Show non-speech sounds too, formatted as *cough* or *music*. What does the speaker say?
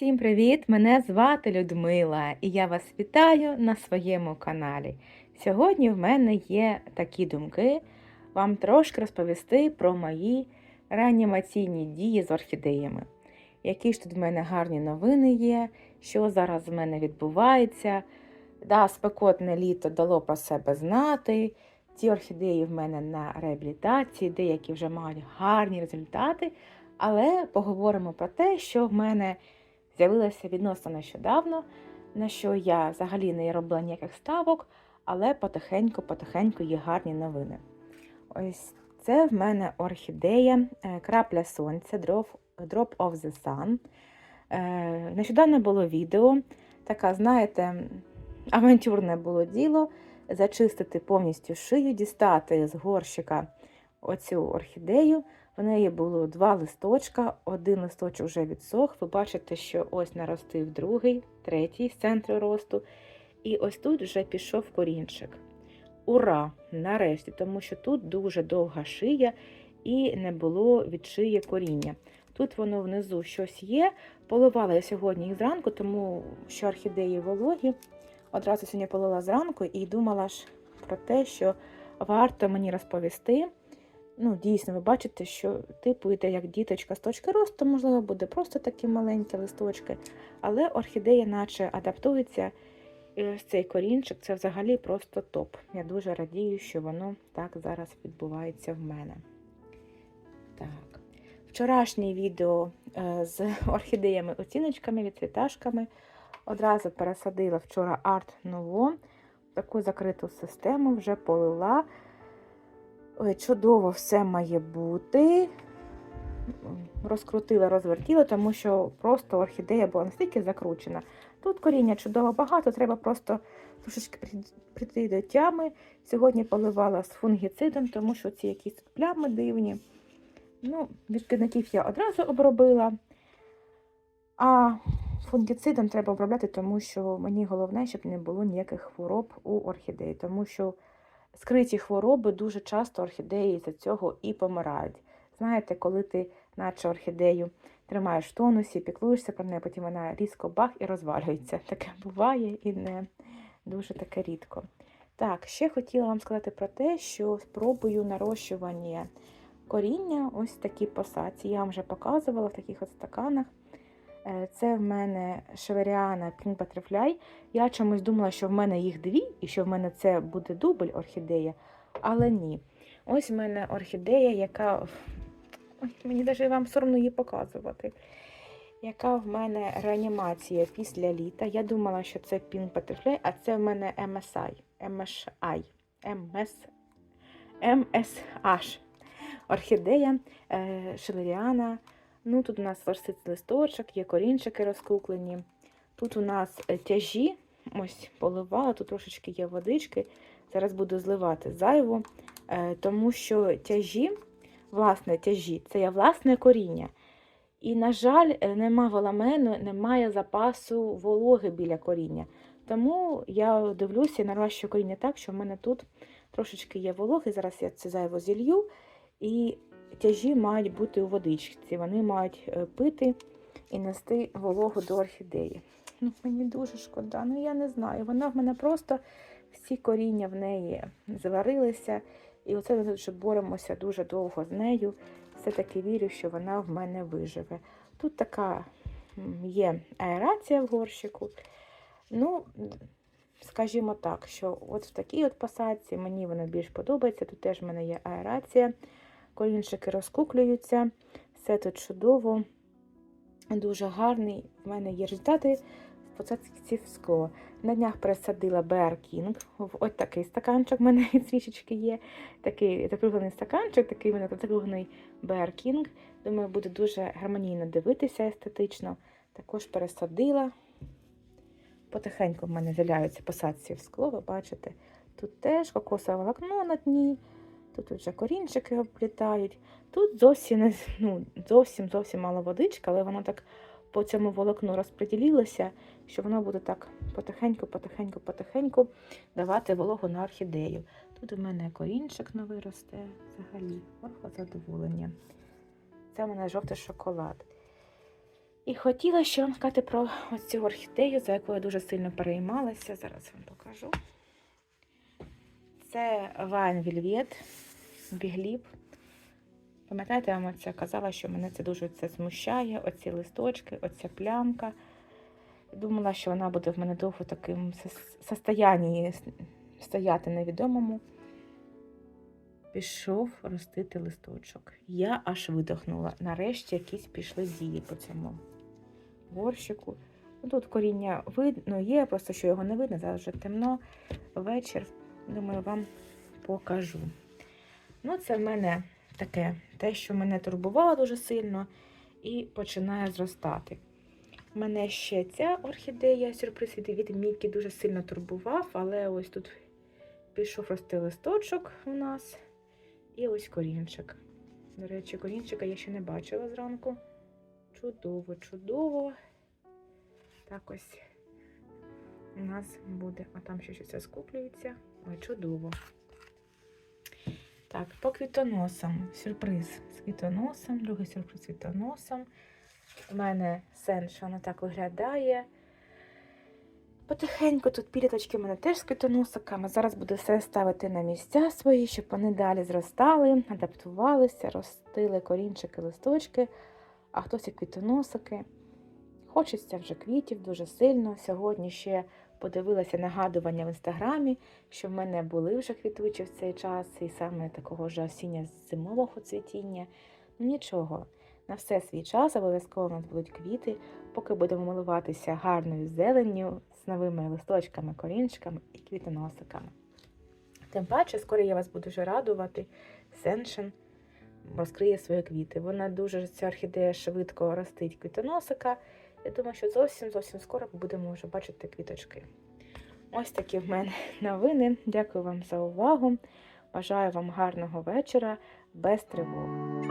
Всім привіт! Мене звати Людмила і я вас вітаю на своєму каналі. Сьогодні в мене є такі думки вам трошки розповісти про мої реанімаційні дії з орхідеями. Які ж тут в мене гарні новини є, що зараз в мене відбувається. Да, спекотне літо дало про себе знати. Ці орхідеї в мене на реабілітації, деякі вже мають гарні результати. Але поговоримо про те, що в мене з'явилося відносно нещодавно, на що я взагалі не робила ніяких ставок, але потихеньку-потихеньку є гарні новини. Ось це в мене орхідея, е, крапля сонця, Drop Drop of the Sun. Е, Нещодавно було відео, така, знаєте, авантюрне було діло. Зачистити повністю шию, дістати з горщика оцю орхідею. В неї було два листочка, один листочок вже відсох. Ви бачите, що ось наростив другий, третій з центру росту. І ось тут вже пішов корінчик. Ура! Нарешті, тому що тут дуже довга шия і не було від шиї коріння. Тут воно внизу щось є. Поливала я сьогодні їх зранку, тому що орхідеї вологі. Одразу сьогодні полила зранку і думала ж про те, що варто мені розповісти. Ну, дійсно, ви бачите, що типу йде як діточка з точки росту, можливо, буде просто такі маленькі листочки, але орхідея наче адаптується. І ось цей корінчик це взагалі просто топ. Я дуже радію, що воно так зараз відбувається в мене. Так. Вчорашнє відео е, з *laughs* орхідеями-оціночками, відцвіташками. Одразу пересадила вчора арт ново, таку закриту систему, вже полила. Ой, чудово все має бути. Розкрутила, розвертіла, тому що просто орхідея була настільки закручена. Тут коріння чудово багато, треба просто трошечки прийти до тями. Сьогодні поливала з фунгіцидом, тому що ці якісь плями дивні. Ну, Від шкідників я одразу обробила. А фунгіцидом треба обробляти, тому що мені головне, щоб не було ніяких хвороб у орхідеї, тому що скриті хвороби дуже часто орхідеї з цього і помирають. Знаєте, коли ти, наче орхідею, тримаєш в тонусі, піклуєшся про неї, потім вона різко бах і розвалюється. *laughs* Таке буває і не дуже таке рідко. Так, ще хотіла вам сказати про те, що спробую нарощування коріння, ось такі посадці. Я вам вже показувала в таких от стаканах. Це в мене шеверіана Pink Butterfly. Я чомусь думала, що в мене їх дві, і що в мене це буде дубль орхідея, але ні. Ось в мене орхідея, яка. Ой, мені навіть вам соромно її показувати. Яка в мене реанімація після літа. Я думала, що це Pink Butterfly, а це в мене MSI. MSI. MS, MSH. Орхідея е, Шелеріана. Ну, Тут у нас ворсить листочок, є корінчики розкуклені. Тут у нас е, тяжі, ось поливала, тут трошечки є водички. Зараз буду зливати зайву, е, тому що тяжі, власне, тяжі це є власне коріння. І, на жаль, е, нема воламену, немає запасу вологи біля коріння. Тому я дивлюся і нарощую коріння так, що в мене тут трошечки є вологи. Зараз я це зайво зілью. І тяжі мають бути у водичці, вони мають е, пити і нести вологу до орхідеї. Ну, Мені дуже шкода, ну я не знаю. Вона в мене просто всі коріння в неї заварилися. І оце ми тут боремося дуже довго з нею. Все-таки вірю, що вона в мене виживе. Тут така є аерація в горщику. Ну, скажімо так, що от в такій от посадці мені вона більш подобається. Тут теж в мене є аерація корінчики розкуклюються. Все тут чудово, дуже гарний. В мене є результати в посадці в скло. На днях пересадила Bear King. Ось такий стаканчик в мене *laughs* свічечки є. Такий закруглений стаканчик, такий в мене закруглений Bear King. Думаю, буде дуже гармонійно дивитися естетично. Також пересадила. Потихеньку в мене з'являються посадці в скло, ви бачите. Тут теж кокосове волокно на дні. Тут вже корінчики облітають. Тут зовсім ну, зовсім зовсім мало водички, але воно так по цьому волокну розподілилося, що воно буде так потихеньку, потихеньку, потихеньку давати вологу на орхідею. Тут у мене корінчик новий росте взагалі. Орхо задоволення. Це у мене жовтий шоколад. І хотіла ще вам сказати про ось цю орхідею, за якою я дуже сильно переймалася. Зараз вам покажу. Це Вайн Вільвет, бігліб. Пам'ятаєте, я вам оце казала, що мене це дуже це смущає, оці листочки, оця плямка. Думала, що вона буде в мене довго таким состоянні стояти невідомому. Пішов ростити листочок. Я аж видохнула. Нарешті якісь пішли дії по цьому горщику. Ну, Тут коріння видно є, просто що його не видно, зараз вже темно. Вечір. Думаю, вам покажу. Ну, це в мене таке, те, що мене турбувало дуже сильно, і починає зростати. Мене ще ця орхідея, сюрприз від Мікі, дуже сильно турбував, але ось тут пішов рости листочок у нас. І ось корінчик. До речі, корінчика я ще не бачила зранку. Чудово, чудово. Так ось у нас буде. А там ще щось скуплюється. Ой, чудово. Так, по квітоносам. Сюрприз з квітоносом, другий сюрприз з квітоносом. У мене сенша, вона так виглядає. Потихеньку тут піліточки в мене теж з квітоносиками. Зараз буду все ставити на місця свої, щоб вони далі зростали, адаптувалися, ростили корінчики, листочки, а хтось і квітоносики. Хочеться вже квітів дуже сильно. Сьогодні ще подивилася нагадування в інстаграмі, що в мене були вже квітучі в цей час, і саме такого ж осінньо-зимового цвітіння. Ну нічого, на все свій час обов'язково у нас будуть квіти, поки будемо милуватися гарною зеленню з новими листочками, корінчиками і квітоносиками. Тим паче, скоро я вас буду вже радувати. Сеншен розкриє свої квіти. Вона дуже ця орхідея швидко ростить квітоносика. Я думаю, що зовсім зовсім скоро будемо вже бачити квіточки. Ось такі в мене *laughs* новини. Дякую вам за увагу. Бажаю вам гарного вечора без тривог.